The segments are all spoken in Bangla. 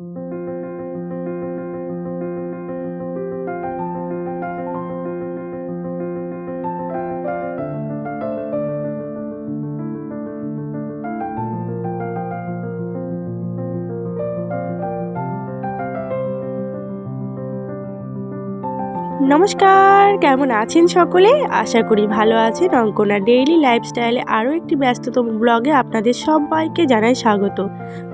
thank you নমস্কার, কেমন আছেন সকলে? আশা করি ভালো আছেন। অঙ্কনা ডেইলি লাইফস্টাইলে আরও একটি ব্যস্ততম ব্লগে আপনাদের সবাইকে জানাই স্বাগত।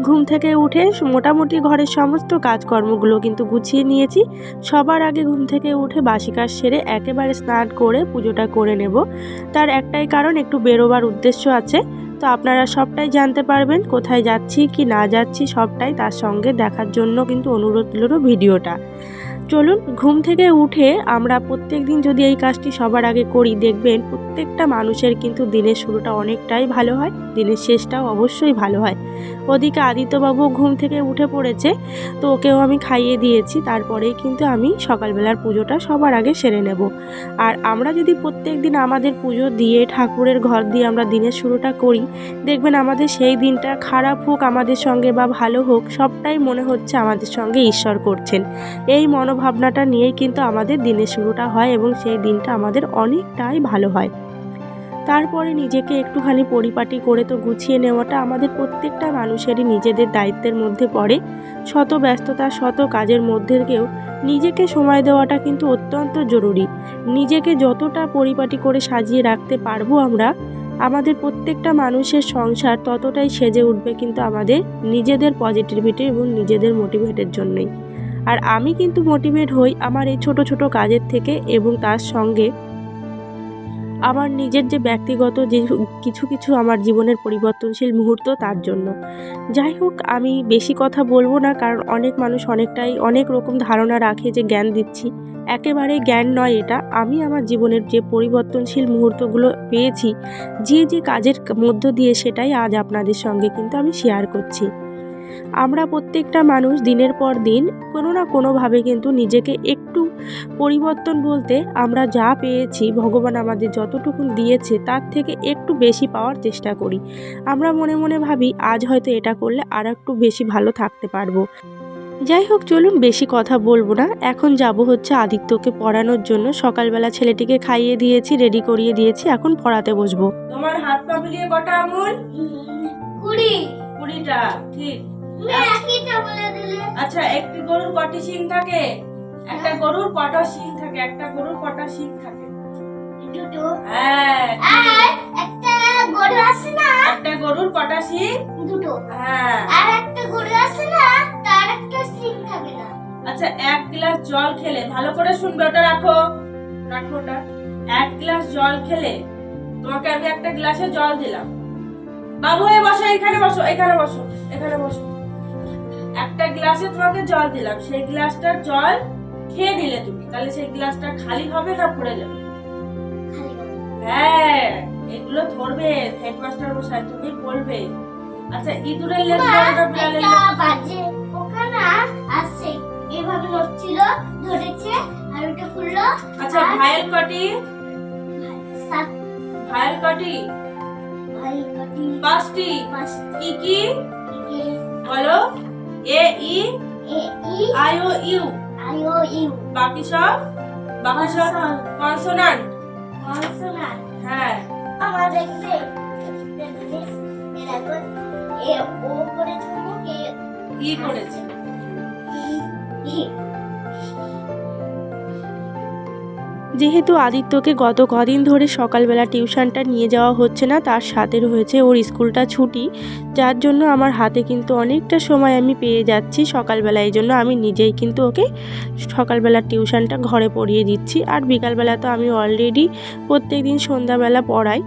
ঘুম থেকে উঠে মোটামুটি ঘরের সমস্ত কাজকর্মগুলো কিন্তু গুছিয়ে নিয়েছি। সবার আগে ঘুম থেকে উঠে বাসি কাজ সেরে একেবারে স্নান করে পুজোটা করে নেব। তার একটাই কারণ, একটু বেরোবার উদ্দেশ্য আছে। তো আপনারা সবটাই জানতে পারবেন, কোথায় যাচ্ছি, কি না যাচ্ছি, সবটাই তার সঙ্গে দেখার জন্য কিন্তু অনুরোধ রইল ভিডিওটা। চলুন, ঘুম থেকে উঠে আমরা প্রত্যেক দিন যদি এই কাজটি সবার আগে করি, দেখবেন প্রত্যেকটা মানুষের কিন্তু দিনের শুরুটা অনেকটাই ভালো হয়, দিনের শেষটাও অবশ্যই ভালো হয়। ওদিকে আদিত্যবাবু ঘুম থেকে উঠে পড়েছে, তো ওকেও আমি খাইয়ে দিয়েছি, তারপরেই কিন্তু আমি সকালবেলার পুজোটা সবার আগে সেরে নেব। আর আমরা যদি প্রত্যেক দিন আমাদের পুজো দিয়ে ঠাকুরের ঘর দিয়ে আমরা দিনের শুরুটা করি, দেখবেন আমাদের সেই দিনটা খারাপ হোক আমাদের সঙ্গে বা ভালো হোক, সবটাই মনে হচ্ছে আমাদের সঙ্গে ঈশ্বর করছেন। এই মনোভাবনাটা নিয়েই কিন্তু আমাদের দিনের শুরুটা হয় এবং সেই দিনটা আমাদের অনেকটাই ভালো হয়। তারপরে নিজেকে একটুখানি পরিপাটি করে তো গুছিয়ে নেওয়াটা আমাদের প্রত্যেকটা মানুষেরই নিজেদের দায়িত্বের মধ্যে পড়ে। শত ব্যস্ততা, শত কাজের মধ্যেও নিজেকে সময় দেওয়াটা কিন্তু অত্যন্ত জরুরি। নিজেকে যতটা পরিপাটি করে সাজিয়ে রাখতে পারব আমরা, আমাদের প্রত্যেকটা মানুষের সংসার ততটাই সেজে উঠবে কিন্তু আমাদের নিজেদের পজিটিভিটি এবং নিজেদের মোটিভেটের জন্যই। আর আমি কিন্তু মোটিভেট হই আমার এই ছোট ছোট কাজের থেকে এবং তার সঙ্গে আমার নিজের যে ব্যক্তিগত যে কিছু কিছু আমার জীবনের পরিবর্তনশীল মুহূর্ত তার জন্য। যাই হোক, আমি বেশি কথা বলব না কারণ অনেক মানুষ অনেকটাই অনেক রকম ধারণা রাখে যে জ্ঞান দিচ্ছি। একেবারে জ্ঞান নয় এটা। আমি আমার জীবনের যে পরিবর্তনশীল মুহূর্তগুলো পেয়েছি, যে যে কাজের মধ্য দিয়ে সেটাই আজ আপনাদের সঙ্গে কিন্তু আমি শেয়ার করছি। আমরা প্রত্যেকটা মানুষ দিনের পর দিন কোনো না কোনোভাবে কিন্তু নিজেকে একটু পরিবর্তন বলতে আমরা যা পেয়েছি ভগবান আমাদের যতটুকু দিয়েছে তার থেকে একটু বেশি পাওয়ার চেষ্টা করি। আমরা মনে মনে ভাবি আজ হয়তো এটা করলে আর একটু বেশি ভালো থাকতে পারব। যাই হোক চলুন বেশি কথা বলব না। এখন যাব হচ্ছে আদিত্যকে পড়ানোর জন্য। সকালবেলা ছেলেটিকে খাইয়ে দিয়েছি রেডি করিয়ে দিয়েছি এখন পড়াতে বসবো। তোমার হাত পা মিলিয়ে কটা আঙুল? কুড়ি। কুড়িটা ঠিক। আচ্ছা একটি গরুর কটি শিং থাকে? একটা গরুর কটা শিং থাকে? একটা গরুর কটা শিং থাকে? দুটো হ্যাঁ একটা গরু আছে না? একটা গরুর কটা শিং? দুটো। হ্যাঁ। আর একটা গরু আছে না তার একটা সিং থাকে না। আচ্ছা এক গ্লাস জল খেলে ভালো করে শুনবে ওটা রাখো। রাখো ওটা। এক গ্লাস জল খেলে তোমাকে আমি একটা গ্লাসে জল দিলাম। বাবু এ বসো এখানে বসো এখানে বসো এখানে বসো। গ্লাসে তোমাকে জল দিলাম। সেই গ্লাসটার জল খেয়ে নিলে তুমি। তাহলে সেই গ্লাসটা খালি হবে না পড়ে যাবে? হ্যাঁ এগুলো ধরবে। হেডমাস্টার মশাই তুমি বলবে। আচ্ছা ইঁদুরের লেজ মা, বড় না বিড়ালের একটা লেজ বাজে ওখানে আসছে। এভাবে নড়ছিল ধরেছে আর ওটা খুললো। আচ্ছা কটি সাত কটি কটি পাঁচটি। কি কি? বলো। A E I O U I O U বাকি সব? বাকি সব কনসোনান্ট? কনসোনান্ট। হ্যাঁ। আমার দেখবে দেখবে এ ও করেছে এ ই করেছে ই ই। যেহেতু আদিত্যকে গত কদিন ধরে সকালবেলা টিউশনটা নিয়ে যাওয়া হচ্ছে না তার সাথে রয়েছে ওর স্কুলটা ছুটি যার জন্য আমার হাতে কিন্তু অনেকটা সময় আমি পেয়ে যাচ্ছি সকালবেলা। এই জন্য আমি নিজেই কিন্তু ওকে সকালবেলা টিউশনটা ঘরে পড়িয়ে দিচ্ছি। আর বিকালবেলা তো আমি অলরেডি প্রত্যেক দিন সন্ধ্যাবেলা পড়াই।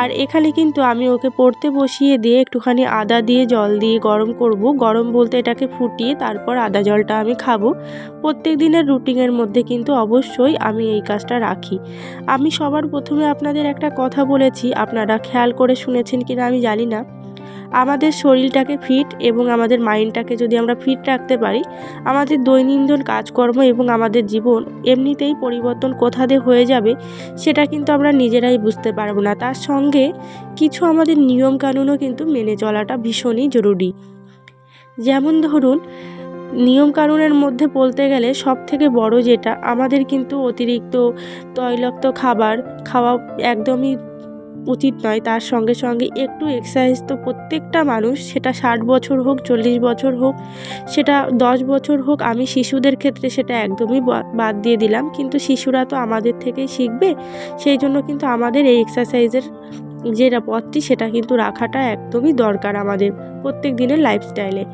আর এখানে কিন্তু আমি ওকে পড়তে বসিয়ে দিয়ে একটুখানি আদা দিয়ে জল দিয়ে গরম করব। গরম বলতে এটাকে ফুটিয়ে তারপর আদা জলটা আমি খাব। প্রত্যেক দিনের রুটিনের মধ্যে কিন্তু অবশ্যই আমি এই কাজটা রাখি। আমি সবার প্রথমে আপনাদের একটা কথা বলেছি। আপনারা খেয়াল করে শুনেছেন কিনা আমি জানি না। আমাদের শরীরটাকে ফিট এবং আমাদের মাইন্ডটাকে যদি আমরা ফিট রাখতে পারি, আমাদের দৈনন্দিন কাজকর্ম এবং আমাদের জীবন এমনিতেই পরিবর্তন কোথা দিয়ে হয়ে যাবে সেটা কিন্তু আমরা নিজেরাই বুঝতে পারব না। তার সঙ্গে কিছু আমাদের নিয়ম নিয়মকানুনও কিন্তু মেনে চলাটা ভীষণই জরুরি। যেমন ধরুন, নিয়মকানুনের মধ্যে বলতে গেলে সব থেকে বড় যেটা, আমাদের কিন্তু অতিরিক্ত তৈলাক্ত খাবার খাওয়া একদমই উচিত নয়। তার সঙ্গে সঙ্গে একটু এক্সারসাইজ তো প্রত্যেকটা মানুষ, সেটা ষাট বছর হোক, চল্লিশ বছর হোক, সেটা দশ বছর হোক, আমি শিশুদের ক্ষেত্রে সেটা একদমই বাদ দিয়ে দিলাম। কিন্তু শিশুরা তো আমাদের থেকেই শিখবে। সেই জন্য কিন্তু আমাদের এই এক্সারসাইজের যেটা পথটি, সেটা কিন্তু রাখাটা একদমই দরকার আমাদের প্রত্যেক দিনের লাইফস্টাইলে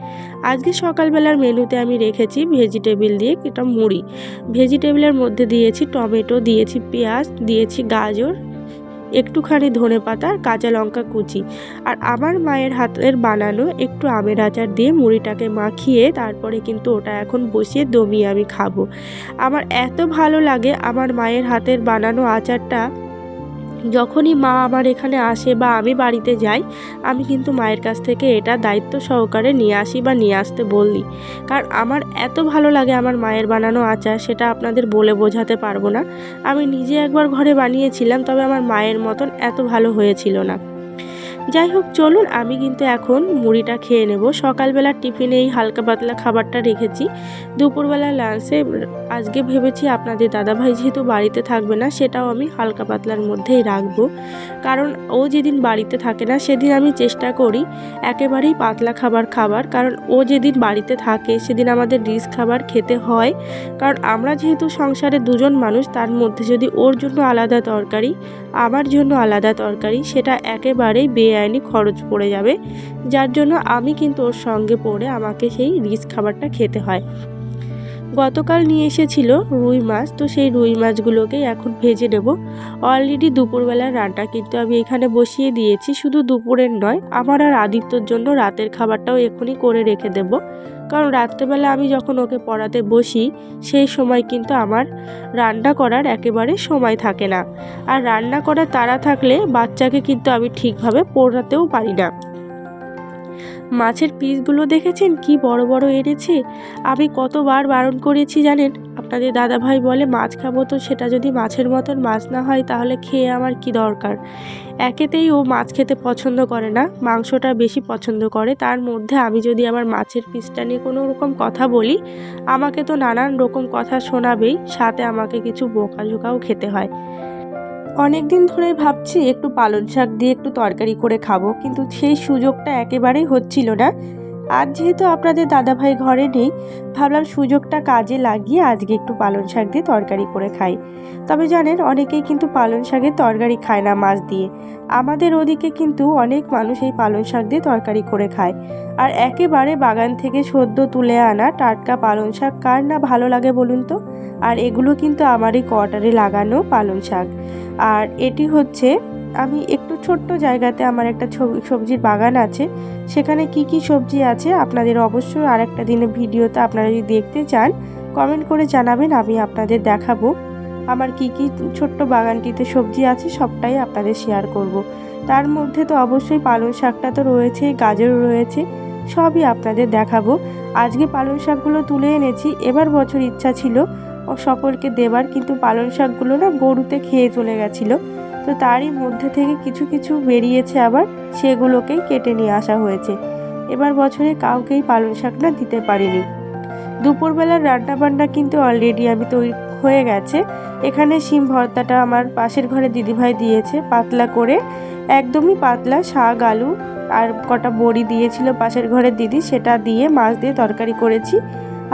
আজকে সকালবেলার মেনুতে আমি রেখেছি ভেজিটেবিল দিয়ে এটা মুড়ি। ভেজিটেবিলের মধ্যে দিয়েছি টমেটো, দিয়েছি পেঁয়াজ, দিয়েছি গাজর একটুখানি ধনে পাতা কাঁচা লঙ্কা কুচি। আর আমার মায়ের হাতের বানানো একটু আমের আচার দিয়ে মুড়িটাকে মাখিয়ে তারপরে কিন্তু ওটা এখন বসিয়ে দমিয়ে আমি খাব। আমার এত ভালো লাগে আমার মায়ের হাতের বানানো আচারটা। যখনই মা আমার এখানে আসে বা আমি বাড়িতে যাই, আমি কিন্তু মায়ের কাছ থেকে এটা দায়িত্ব সহকারে নিয়ে আসি বা নিয়ে আসতে বলি। কারণ আমার এত ভালো লাগে আমার মায়ের বানানো আচার, সেটা আপনাদের বলে বোঝাতে পারব না। আমি নিজে একবার ঘরে বানিয়েছিলাম, তবে আমার মায়ের মতন এত ভালো হয়েছিল না। যাই হোক, চলুন, আমি কিন্তু এখন মুড়িটা খেয়ে নেব। সকালবেলার টিফিনে এই হালকা পাতলা খাবারটা রেখেছি। দুপুরবেলা লাঞ্চে আজকে ভেবেছি আপনাদের দাদাভাই যেহেতু বাড়িতে থাকবে না, সেটাও আমি হালকা পাতলার মধ্যেই রাখব। কারণ ও যেদিন বাড়িতে থাকে না, সেদিন আমি চেষ্টা করি একেবারেই পাতলা খাবার খাবার। কারণ ও যেদিন বাড়িতে থাকে, সেদিন আমাদের রিচ খাবার খেতে হয়। কারণ আমরা যেহেতু সংসারে দুজন মানুষ, তার মধ্যে যদি ওর জন্য আলাদা তরকারি, আমার জন্য আলাদা তরকারি, সেটা একেবারেই বেআইনি খরচ পড়ে যাবে। যার জন্য আমি কিন্তু ওর সঙ্গে পড়ে আমাকে সেই রিচ খাবারটা খেতে হয়। গতকাল নিয়ে এসেছিল রুই মাছ, তো সেই রুই মাছগুলোকেই এখন ভেজে নেব। অলরেডি দুপুরবেলার রান্না, কিন্তু আমি এখানে বসিয়ে দিয়েছি, শুধু দুপুরের নয়, আমার আর আদিত্যর জন্য রাতের খাবারটাও এখনই করে রেখে দেব। কারণ রাত্রেবেলা আমি যখন ওকে পড়াতে বসি, সেই সময় কিন্তু আমার রান্না করার একেবারে সময় থাকে না। আর রান্না করার তাড়া থাকলে বাচ্চাকে কিন্তু আমি ঠিকভাবে পড়াতেও পারি না। মাছের পিসগুলো দেখেছেন? কি বড় বড় এনেছে? আমি কতবার বারণ করেছি জানেন? আপনাদের দাদাভাই বলে, মাছ খাব তো, সেটা যদি মাছের মতন মাছ না হয়, তাহলে খেয়ে আমার কি দরকার? একেতেই ও মাছ খেতে পছন্দ করে না, মাংসটা বেশি পছন্দ করে। তার মধ্যে আমি যদি আমার মাছের পিসটা নিয়ে কোনো রকম কথা বলি, আমাকে তো নানান রকম কথা শোনাবেই, সাথে আমাকে কিছু বোকাঝোকাও খেতে হয়। অনেক দিন ধরে ভাবছি একটু পালন শাক দিয়ে একটু তরকারি করে খাব, কিন্তু সেই সুযোগটা একেবারেই হচ্ছিল না। আজ যেহেতু আপনাদের দাদাভাই ঘরে নেই, ভাবলাম সুযোগটা কাজে লাগিয়ে আজকে একটু পালং শাক দিয়ে তরকারি করে খাই। তবে জানেন, অনেকেই কিন্তু পালং শাকের তরকারি খায় না মাছ দিয়ে। আমাদের ওদিকে কিন্তু অনেক মানুষ এই পালং শাক দিয়ে তরকারি করে খায়। আর একেবারে বাগান থেকে সদ্য তুলে আনা টাটকা পালং শাক কার না ভালো লাগে বলুন তো? আর এগুলো কিন্তু আমার এই কোয়ার্টারে লাগানো পালং শাক। আর এটি হচ্ছে আমি একটু ছোট্ট জায়গাতে আমার একটা সবজির বাগান আছে। সেখানে কি কি সবজি আছে আপনাদের অবশ্যই আর একটা দিনে ভিডিওতে আপনারা যদি দেখতে চান কমেন্ট করে জানাবেন, আমি আপনাদের দেখাবো। আমার কি কি ছোট্ট বাগানটিতে সবজি আছে সবটাই আপনাদের শেয়ার করব। তার মধ্যে তো অবশ্যই পালং শাকটা তো রয়েছে গাজর রয়েছে, সবই আপনাদের দেখাবো। আজকে পালং শাকগুলো তুলে এনেছি, এবার বছর ইচ্ছা ছিল, ও সকলকে দেবার, কিন্তু পালং শাকগুলো না গরুতে খেয়ে চলে গেছিল। তো তারই মধ্যে থেকে কিছু কিছু বেরিয়েছে আবার, সেগুলোকেই কেটে নিয়ে আসা হয়েছে। এবার বছরে কাউকেই পালং শাক না দিতে পারিনি। দুপুরবেলার রান্না বান্না কিন্তু অলরেডি আমি তৈরি হয়ে গেছে। এখানে শিম ভর্তাটা আমার পাশের ঘরে দিদিভাই দিয়েছে, পাতলা করে। একদমই পাতলা, শাক, আলু আর কটা বড়ি দিয়েছিল পাশের ঘরের দিদি, সেটা দিয়ে মাছ দিয়ে তরকারি করেছি।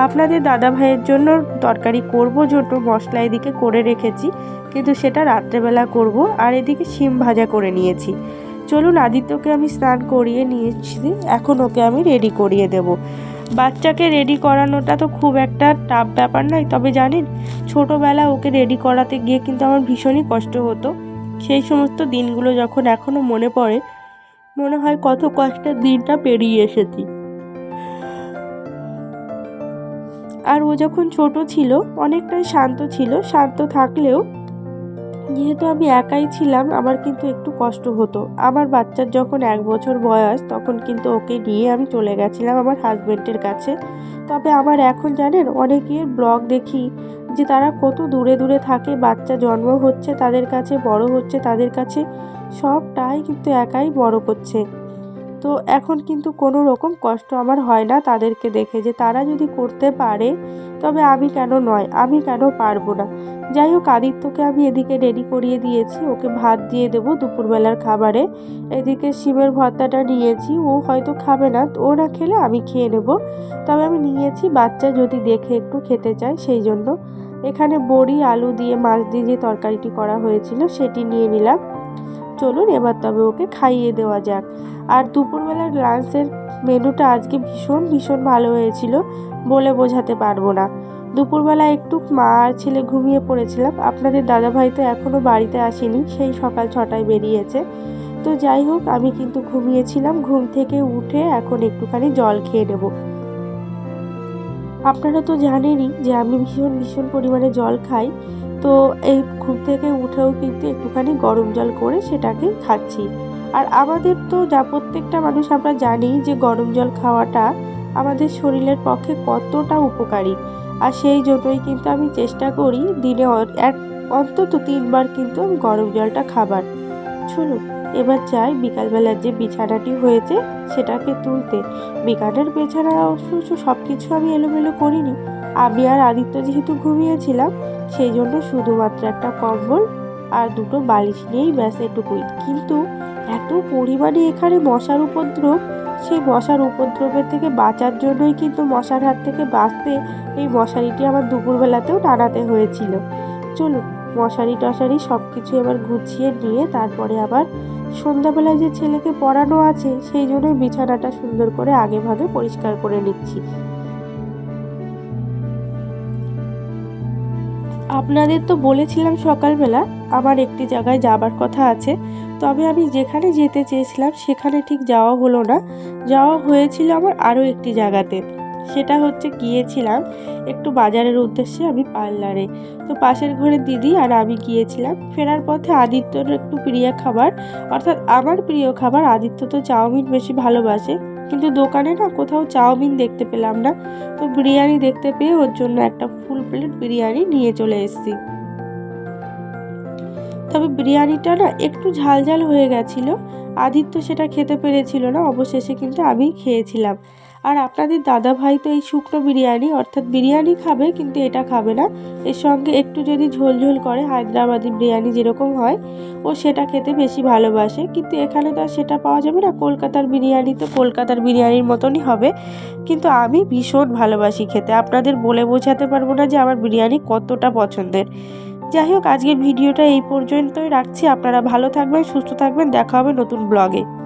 আপনাদের দাদা ভাইয়ের জন্য তরকারি করব জন্য মশলা এদিকে করে রেখেছি, কিন্তু সেটা রাত্রেবেলা করব আর এদিকে শিম ভাজা করে নিয়েছি। চলুন আদিত্যকে আমি স্নান করিয়ে নিয়েছি, এখন ওকে আমি রেডি করিয়ে দেব। বাচ্চাকে রেডি করানোটা তো খুব একটা টাফ ব্যাপার নয়, তবে জানেন, ছোটোবেলা ওকে রেডি করাতে গিয়ে কিন্তু আমার ভীষণই কষ্ট হতো। সেই সমস্ত দিনগুলো যখন এখনও মনে পড়ে, মনে হয় কত কষ্টের দিনটা পেরিয়ে এসেছি। আর ও যখন ছোট ছিল, অনেকটাই শান্ত ছিল, শান্ত থাকলেও যেহেতু আমি একাই ছিলাম, আমার কিন্তু একটু কষ্ট হতো। আমার বাচ্চার যখন এক বছর বয়স, তখন কিন্তু ওকে নিয়ে আমি চলে গেছিলাম আমার হাজব্যান্ডের কাছে। তবে আমার এখন জানেন অনেকের ব্লগ দেখি যে তারা কত দূরে দূরে থাকে, বাচ্চা জন্ম হচ্ছে, তাদের কাছে, বড় হচ্ছে, তাদের কাছে সবটাই কিন্তু একাই বড় করছে। তো এখন কিন্তু কোনো রকম কষ্ট আমার হয় না তাদেরকে দেখে যে তারা যদি করতে পারে, তবে আমি কেন নয়, আমি কেন পারব না। যাই হোক, আদিত্যকে আমি এদিকে রেডি করিয়ে দিয়েছি, ওকে ভাত দিয়ে দেবো দুপুরবেলার খাবারে। এদিকে শিমের ভর্তাটা নিয়েছি, ও হয়তো খাবে না ও না খেলে আমি খেয়ে নেব। তবে আমি নিয়েছি, বাচ্চা যদি দেখে একটু খেতে চায়, সেই জন্য। এখানে বড়ি, আলু দিয়ে মাছ দিয়ে যে তরকারিটি করা হয়েছিল, সেটি নিয়ে নিলাম। চলুন, এবার তবে ওকে খাইয়ে দেওয়া যাক। আর দুপুরবেলার লাঞ্চের মেনুটা আজকে ভীষণ ভীষণ ভালো হয়েছিল বলে বোঝাতে পারব না। দুপুরবেলা একটু মা আর ছেলে ঘুমিয়ে পড়েছিলাম। আপনাদের দাদাভাই তো এখনও বাড়িতে আসেনি, সেই সকাল ছটায় বেরিয়েছে। তো যাই হোক, আমি কিন্তু ঘুমিয়েছিলাম, ঘুম থেকে উঠে এখন একটুখানি জল খেয়ে নেব। আপনারা তো জানেনই যে আমি ভীষণ ভীষণ পরিমাণে জল খাই। তো এই ঘুম থেকে উঠেও কিন্তু একটুখানি গরম জল করে সেটাকে খাচ্ছি। আর আমাদের তো যা প্রত্যেকটা মানুষ আমরা জানি যে গরম জল খাওয়াটা আমাদের শরীরের পক্ষে কতটা উপকারী। আর সেই জন্যই কিন্তু আমি চেষ্টা করি দিনে এক, অন্তত তিনবার কিন্তু আমি গরম জলটা খাবার। চলুন, এবার চাই বিকালবেলার যে বিছানাটি হয়েছে সেটাকে তুলতে। বিকালের বিছানা অবশ্য সব কিছু আমি এলোমেলো করিনি। আমি আর আদিত্য যেহেতু ঘুমিয়েছিলাম সেই জন্য শুধুমাত্র একটা কম্বল আর দুটো বালিশ নিয়েই ব্যাস এটুকুই। কিন্তু এত পরিমাণে এখানে মশার উপদ্রব সেই মশার উপদ্রবের থেকে বাঁচার জন্যই কিন্তু মশার হাত থেকে বাঁচতে এই মশারিটি আমার দুপুরবেলাতেও টানাতে হয়েছিল। চলুন, মশারি টশারি সব কিছু এবার গুছিয়ে নিয়ে তারপরে আবার সন্ধ্যাবেলায় যে ছেলেকে পড়ানো আছে, সেই জন্যই বিছানাটা সুন্দর করে আগে ভাগে পরিষ্কার করে নিচ্ছি। আপনাদের তো বলেছিলাম সকালবেলা, আমার একটি জায়গায় যাবার কথা আছে। তবে আমি যেখানে যেতে চেয়েছিলাম, সেখানে ঠিক যাওয়া হলো না। যাওয়া হয়েছিল আমার আরও একটি জায়গাতে। সেটা হচ্ছে গিয়েছিলাম একটু বাজারের উদ্দেশ্যে আমি পার্লারে। তো পাশের ঘরের দিদি আর আমি গিয়েছিলাম। ফেরার পথে আদিত্যর একটু প্রিয় খাবার, অর্থাৎ আমার প্রিয় খাবার, আদিত্য তো চাউমিন বেশি ভালোবাসে। কিন্তু দোকানে না কোথাও চাউমিন দেখতে পেলাম না। তো বিরিয়ানি দেখতে পেয়ে ওর জন্য একটা ফুল প্লেট বিরিয়ানি নিয়ে চলে এসেছি। তবে বিরিয়ানিটা না একটু ঝাল ঝাল হয়ে গেছিল। আদিত্য সেটা খেতে পেরেছিল না, অবশেষে কিন্তু আমি খেয়েছিলাম। আর আপনাদের দাদা ভাই তো এই শুকনো বিরিয়ানি, অর্থাৎ বিরিয়ানি খাবে, কিন্তু এটা খাবে না। এর সঙ্গে একটু যদি ঝোল ঝোল করে, হায়দ্রাবাদি বিরিয়ানি যেরকম হয়, ও সেটা খেতে বেশি ভালোবাসে। কিন্তু এখানে তো আর সেটা পাওয়া যাবে না। কলকাতার বিরিয়ানি তো কলকাতার বিরিয়ানির মতনই হবে। কিন্তু আমি ভীষণ ভালোবাসি খেতে। আপনাদের বলে বোঝাতে পারব না যে আমার বিরিয়ানি কতটা পছন্দের। যাই হোক, আজকের ভিডিওটা এই পর্যন্তই রাখছি। আপনারা ভালো থাকবেন, সুস্থ থাকবেন। দেখা হবে নতুন ব্লগে।